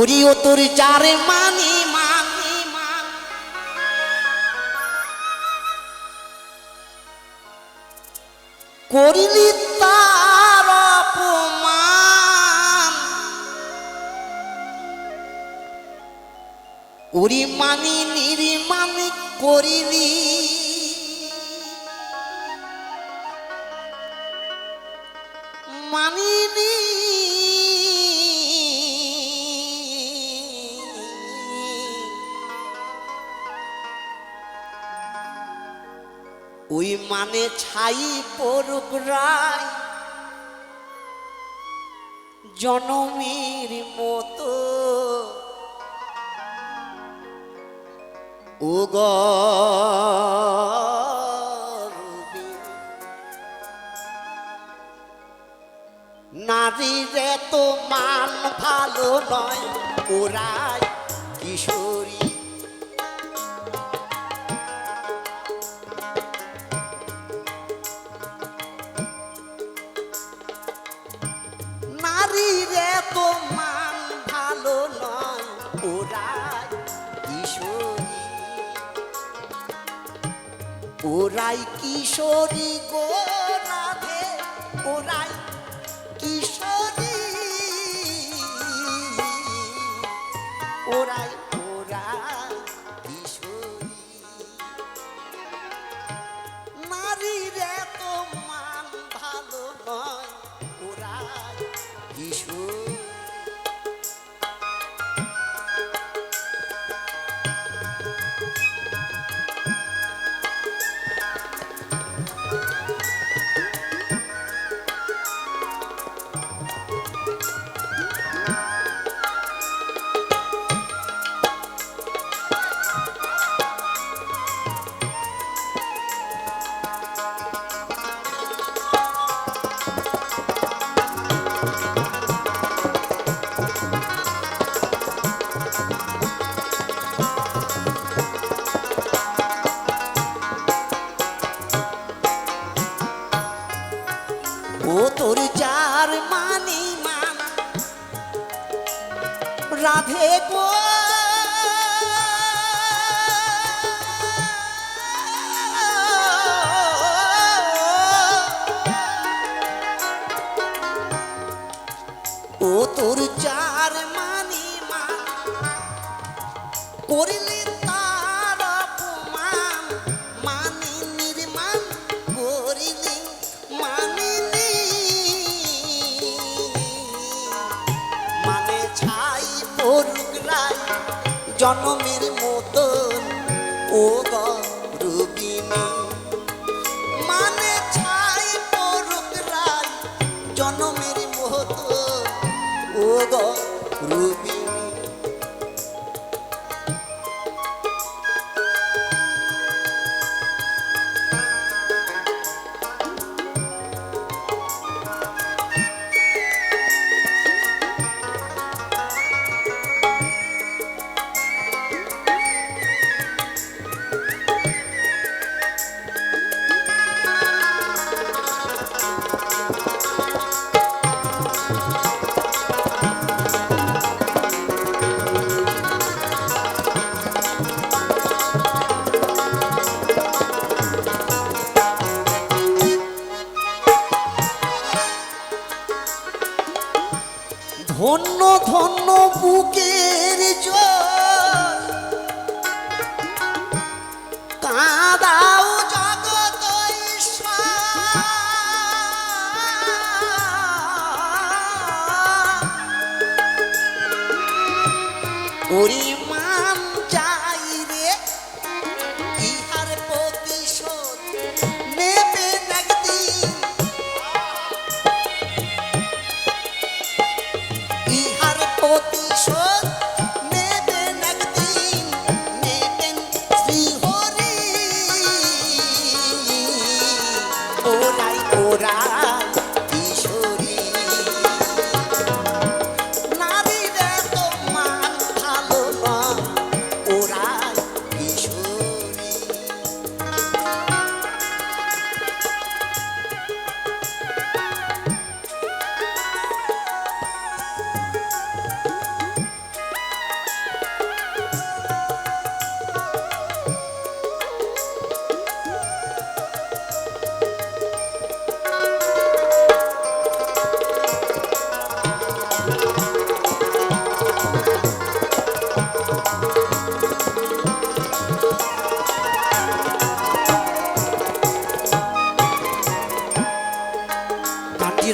উড়িও তোর যারে মানি মানি করিলি তার অপমান। উড়ি মানি নিরি মানি করিলি। ওই মানে ছাই পড়ুক রায়। জনমের মতো। ও গরবি নারীর এত মান ভালো নয়, ওরাই কিশোরী। ওরাই কিশোরী গো রাধে ওরাই মানি ছাই রায় জনমের মতন, ও গরবিনী মানে ছাই পড়ুক রায় জনমের মতন, ও গরবিনী ধন্য ধন্য বুকের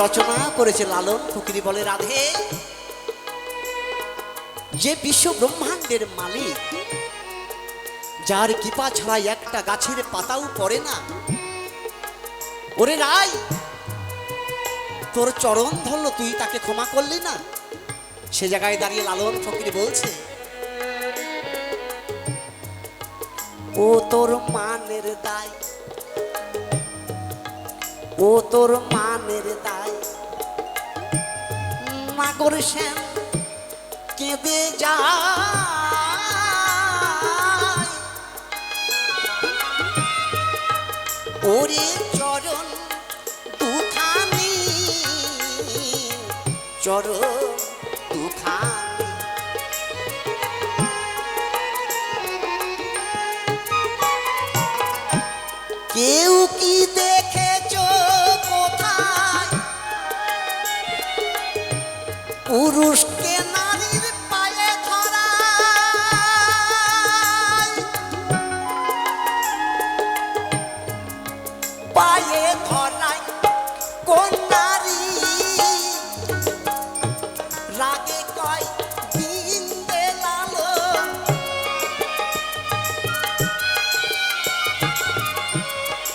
রচনা করেছে লালন, ফকিরি বলে, রাধে। যে বিশ্ব ব্রহ্মাণ্ডের মালিক, যার কৃপা ছাড়া একটা গাছের পাতাও পড়ে না, ওরে রাই, তোর চরণ ধরলো তুই তাকে ক্ষমা করলি না? সে জায়গায় দাঁড়িয়ে লালন, ফকির বলছে, ও তোর মানের দায় ও তোর মানের দায়। নাগর শ্যাম কেঁদে যা ওরে চরণ দুখানি, চরণ কেউ কি দেখেছ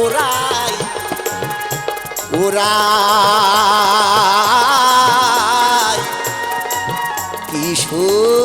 ওরাই ওরাই। কিশোরী